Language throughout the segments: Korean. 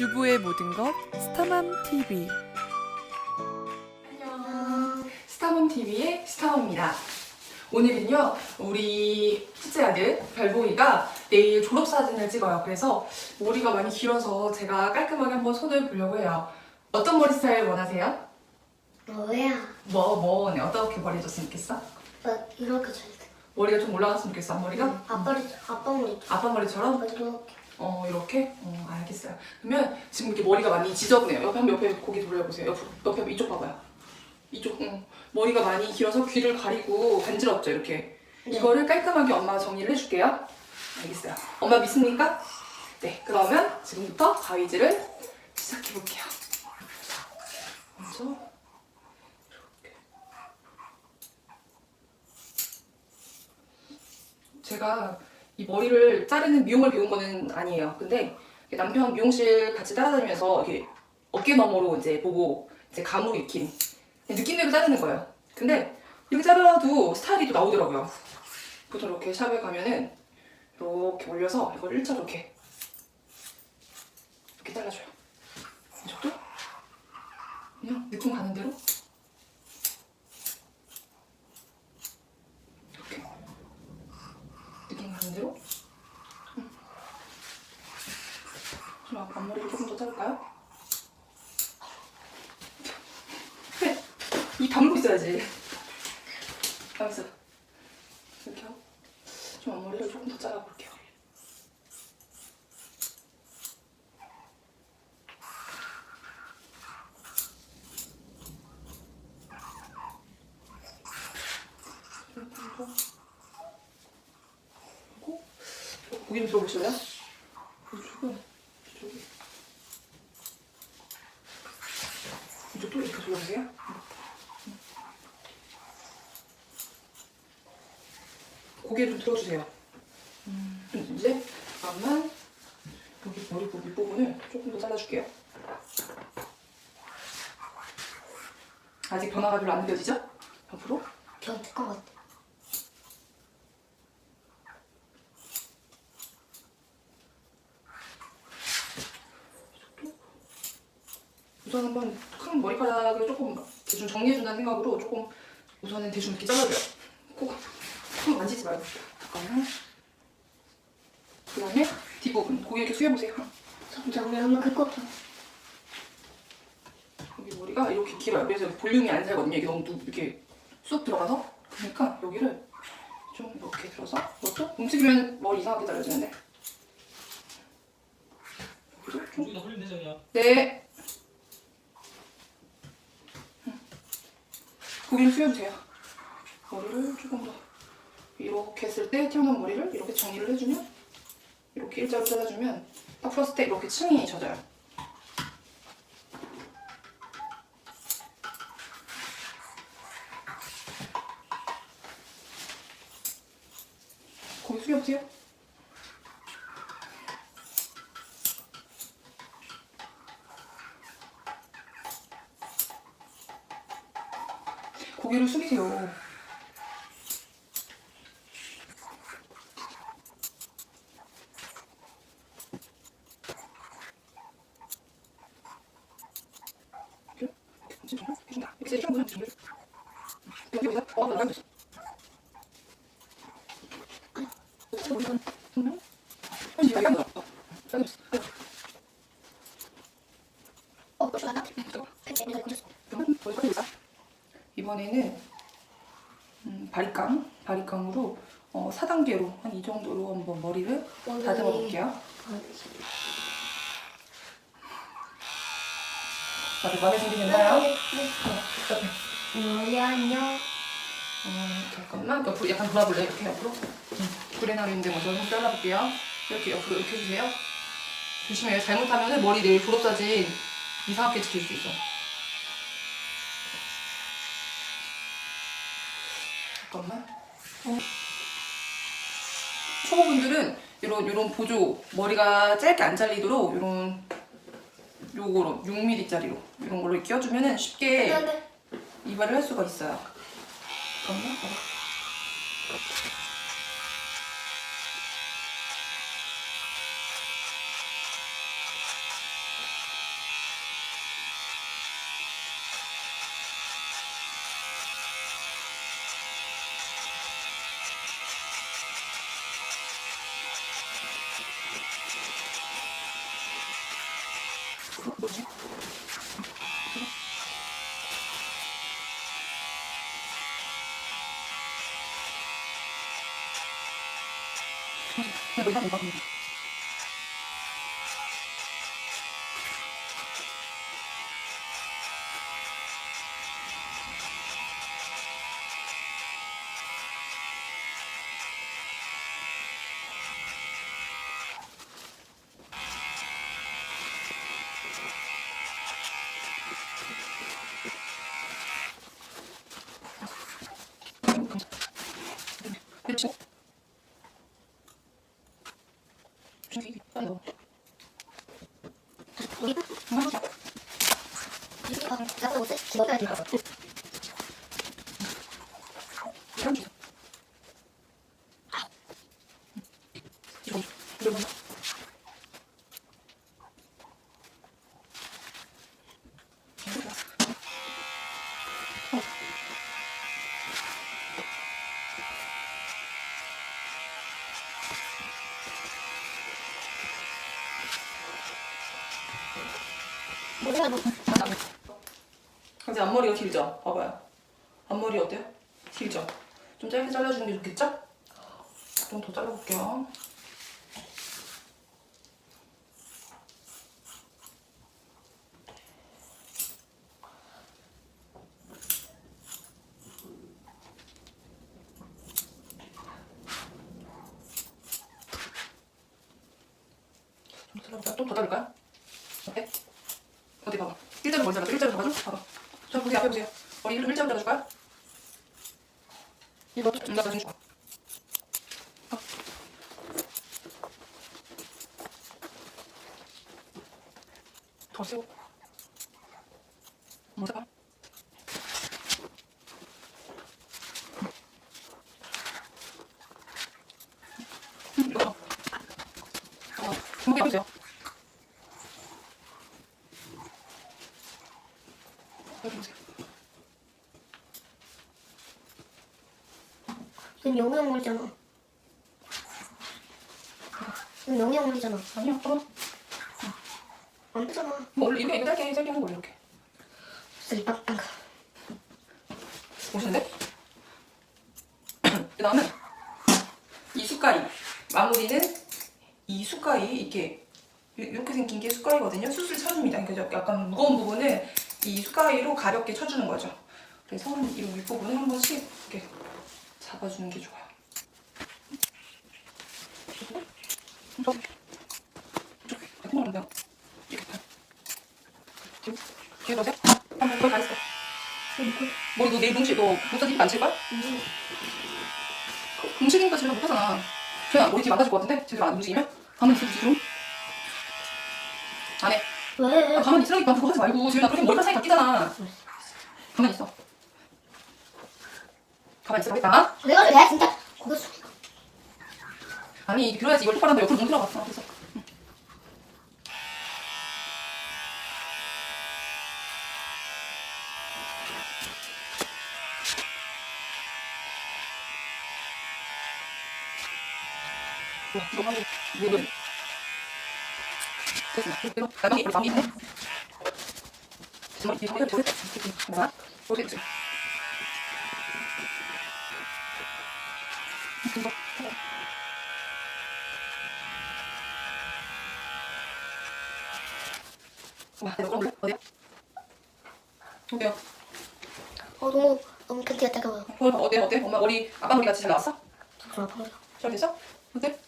주부의 모든 것 스타맘 TV. 안녕. 스타몬 TV의 스타몬입니다. 오늘은요, 우리 첫째 아들 별보이가 내일 졸업 사진을 찍어요. 그래서 머리가 많이 길어서 제가 깔끔하게 한번 손을 보려고 해요. 어떤 머리 스타일 원하세요? 뭐야? 뭐, 뭐, 네, 어떻게 머리 해줬으면 좋겠어? 나 이렇게 잘 돼. 머리가 좀 올라갔으면 좋겠어, 앞머리가? 아빠를 아빠 머리 아빠 머리처럼? 이렇게. 어, 이렇게? 어, 알겠어요. 그러면 지금 이렇게 머리가 많이 지저분해요. 옆에 한번 옆에 고개 돌려보세요. 옆으로. 옆에 이쪽 봐봐요. 이쪽, 응. 머리가 많이 길어서 귀를 가리고 간지럽죠, 이렇게. 네. 이거를 깔끔하게 엄마가 정리를 해줄게요. 알겠어요. 엄마 믿습니까? 네, 그러면 지금부터 가위질을 시작해볼게요. 먼저, 이렇게. 제가 이 머리를 자르는 미용을 배운 거는 아니에요. 근데 남편 미용실 같이 따라다니면서 이렇게 어깨 너머로 이제 보고 이제 감으로 익힌 느낌대로 자르는 거예요. 근데 이렇게 자르도 스타일이 또 나오더라고요. 보통 이렇게 샵에 가면은 이렇게 올려서 이걸 일자로 이렇게 이렇게 잘라줘요. 이쪽도 그냥 느낌 가는 대로 이렇게 느낌 가는 대로 음. 좀 앞- 앞머리를 조금 더 자를까요? 이 다물고 있어야지 가만있어 이렇게 하고 좀 앞머리를 조금 더 잘라볼게요 좀 더. 그리고 고기 좀 들어보실래요? 이쪽은 이쪽이 이쪽도 이렇게 돌려주세요. 고개 좀 들어주세요. 음, 이제 잠깐만 여기 머리 부분 부분을 조금 더 잘라줄게요. 아직 변화가 별로 안 느껴지죠? 변태 것 같아. 우선 한번 큰 머리카락을 조금 대충 정리해준다는 생각으로 조금 우선은 대충 이렇게 잘라줘요. 꼭, 꼭 만지지 말고. 잠깐만. 그 다음에 뒷부분. 고기 이렇게 숙여보세요. 정리하면 그거 여기 머리가 이렇게 길어요. 그래서 볼륨이 안 살거든요. 이게 너무 누- 이렇게 쑥 들어가서. 그러니까 여기를 좀 이렇게 들어서 이것도 움직이면 머리 이상하게 잘라지는데. 여기도 좀 흘리면 되죠 그냥 네. 고기를 숙여주세요. 머리를 조금 더 이렇게 했을 때 튀어나온 머리를 이렇게 정리를 해주면 이렇게 일자로 잘라주면 딱 풀었을 때 이렇게 층이 젖어요. 고기 숙여보세요. 숙이세요. 어. 어, 나갔어. 어, 또. 그러면 머리 깎여있어. 이번에는 음, 바리깡, 바리깡으로 어, 4단계로 한 이 정도로 한번 머리를 다듬어 볼게요. 다들 마음에 들리는가요? 네. 우리 안녕. 어, 잠깐만 옆으로 약간 돌아볼래? 이렇게 옆으로? 나르는데 먼저 좀 잘라볼게요. 이렇게 옆으로 이렇게 해주세요. 조심해요. 잘못하면 머리 내일 졸업사진 이상하게 찍힐 수 있어. 잠깐만. 어. 초보분들은 이런 이런 보조 머리가 짧게 안 잘리도록 이런 요거로 6mm짜리로 이런 걸로 끼워주면은 쉽게 네. 이발을 할 수가 있어요. 잠깐만. 어. 뭐지? 여기다 놓을까, 그냥. 그렇지. 저 기, 빨리 넣어. 여기 응, 해보자. 여기 아나도 옷을 집어줘야 돼. 이런 거. 이거, 이거 뭐야? 뭐야 뭐. 이제 앞머리가 길죠? 봐봐요. 앞머리 어때요? 길죠? 좀 짧게 잘라주는 게 좋겠죠? 좀 더 잘라볼게요. 좀 잘라볼까요? 좀 더 자를까요? 어때? 어디 봐봐. 일자로 머리 잘라줘. 일자로 잡아줘. 봐봐. 저 보세요. 앞에 보세요. 머리 일- 일자로 잘라줄까요? 이거 좀 잡아주는 거. 더 세워. 뭐 잡아? 음, 이거. 어, 한번 해보세요. 여기 보세요. 이건 영양물이잖아. 이건 영양물이잖아. 아니요, 봐봐. 안 되잖아. 뭐 원래 이렇게 이렇게 짧게 짧게 하는 거예요 이렇게 쓰리 빵빵. 보시는데 그 다음은 이 숟가리 마무리는 이 숟가리 이렇게 이- 이렇게 생긴 게 숟가리거든요 숯을 쳐줍니다 그러니까 약간 무거운 부분을 이 숟가리로 가볍게 쳐주는 거죠 그래서 이 윗부분을 한 번씩 이렇게 잡아주는 게 좋아요. 넣으세요. 한번 거의 다 했어 머리 너 내일 뭉치 너 못사지? 만칠걸? 음. 움직이니까 제대로 못하잖아. 그냥 머리 뒤 망가질 것 같은데? 제대로 안 움직이면? 가만히 있어 뒤로. 안 해. 왜? 아, 가만히 있으라니까. 그거 하지 말고. 지금 나 그렇게 머리카락 사이 다 끼잖아. 가만히 있어 가만히 있으라니까 내가 내가 진짜 고개 숙여. 아니 그래야지 이걸 똑바로 한다 옆으로 뭉 들어갔어 그래서. 와, 이거 하고 됐어. 이거 나방이 나방이 있네. 정말 이거 해도 돼. 하나, 둘, 셋. 이거 와, 내가 그럼 어디야? 어디야? 어 너무 너무 캔디가 따가워요. 어, 어때 어때? 엄마 머리 아빠 머리 같이 잘 나왔어? 좋아 보여. 잘 됐어? 어때?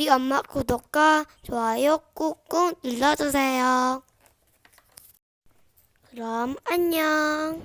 우리 엄마 구독과 좋아요 꾹꾹 눌러주세요. 그럼 안녕.